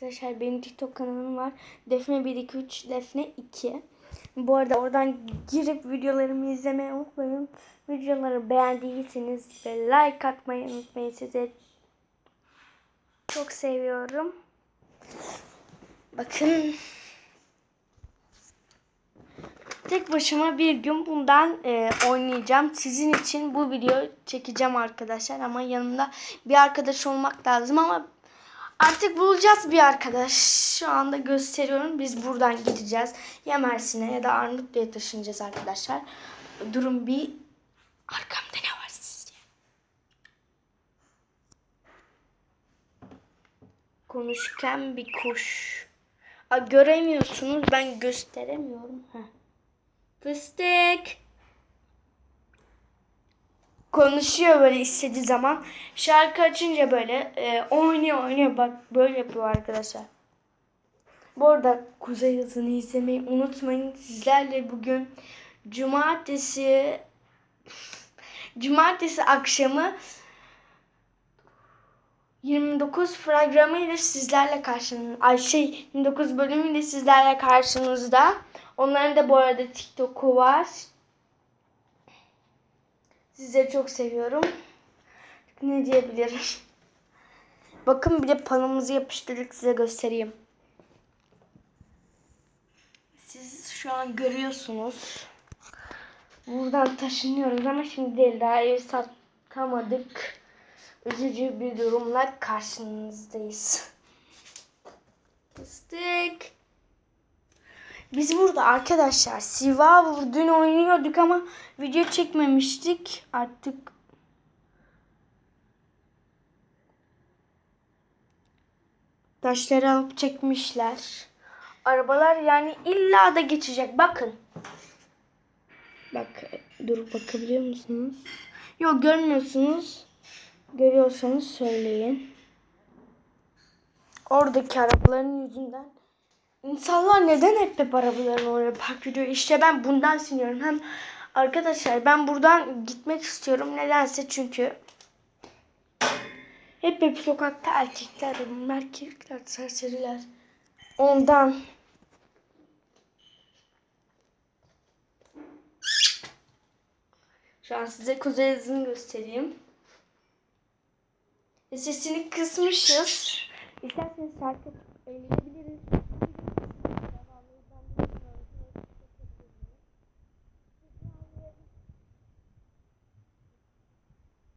arkadaşlar benim TikTok kanalım var. Defne 123 Defne 2. Bu arada oradan girip videolarımı izlemeyi unutmayın. Videoları beğendiyseniz ve like atmayı unutmayın. Size çok seviyorum. Bakın tek başıma bir gün bundan e, oynayacağım. Sizin için bu video çekeceğim arkadaşlar ama yanımda bir arkadaş olmak lazım ama artık bulacağız bir arkadaş. Şu anda gösteriyorum. Biz buradan gideceğiz. Ya Mersin'e ya da Arnavutlu'ya taşınacağız arkadaşlar. Durun bir arkamda ne var sizce? Konuşurken bir kuş. Aa, göremiyorsunuz. Ben gösteremiyorum. Heh. Fıstık. Konuşuyor böyle istediği zaman. Şarkı açınca böyle e, oynuyor oynuyor. Bak böyle yapıyor arkadaşlar. Bu arada Kuzey Hızı'nı izlemeyi unutmayın. Sizlerle bugün cumartesi cumartesi akşamı 29 fragmanıyla sizlerle karşınızda. Ay şey 29 bölümüyle sizlerle karşınızda. Onların da bu arada TikTok'u var. Sizleri çok seviyorum. Ne diyebilirim? Bakın bir de panımızı yapıştırdık size göstereyim. Siz şu an görüyorsunuz. Buradan taşınıyoruz ama şimdi değil daha ev satamadık. Üzücü bir durumla karşınızdayız. Fıstık. Biz burada arkadaşlar Survivor dün oynuyorduk ama video çekmemiştik. Artık taşları alıp çekmişler. Arabalar yani illa da geçecek. Bakın. Bak dur bakabiliyor musunuz? Yok görmüyorsunuz. Görüyorsanız söyleyin. Oradaki arabaların yüzünden İnsanlar neden hep hep arabalarını oraya park ediyor? İşte ben bundan siniyorum. Hem arkadaşlar ben buradan gitmek istiyorum. Nedense çünkü hep hep sokakta erkekler, erkekler, serseriler. Ondan. Şu an size kuzey hızını göstereyim. E, Sesini kısmışız. İsterseniz şarkı eğlenebilirsiniz.